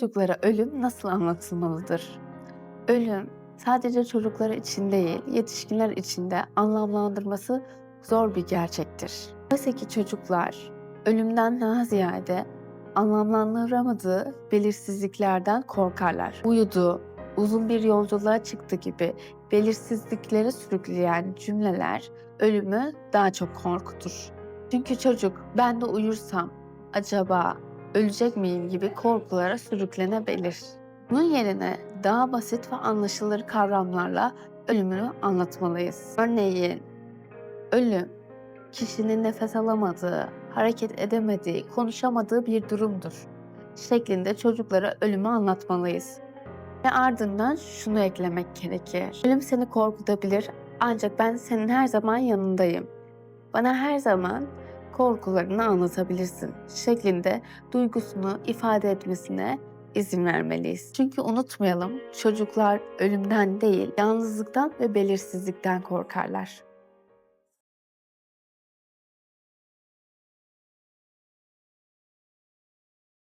Çocuklara ölüm nasıl anlatılmalıdır? Ölüm sadece çocuklar için değil, yetişkinler için de anlamlandırması zor bir gerçektir. Oysa ki çocuklar ölümden daha ziyade anlamlandıramadığı belirsizliklerden korkarlar. Uyudu, uzun bir yolculuğa çıktı gibi belirsizlikleri sürükleyen cümleler ölümü daha çok korkutur. Çünkü çocuk ben de uyursam acaba ölecek miyim gibi korkulara sürüklenebilir. Bunun yerine daha basit ve anlaşılır kavramlarla ölümünü anlatmalıyız. Örneğin ölüm kişinin nefes alamadığı, hareket edemediği, konuşamadığı bir durumdur şeklinde çocuklara ölümü anlatmalıyız. Ve ardından şunu eklemek gerekir. Ölüm seni korkutabilir ancak ben senin her zaman yanındayım. Bana her zaman korkularını anlatabilirsin şeklinde duygusunu ifade etmesine izin vermeliyiz. Çünkü unutmayalım çocuklar ölümden değil yalnızlıktan ve belirsizlikten korkarlar.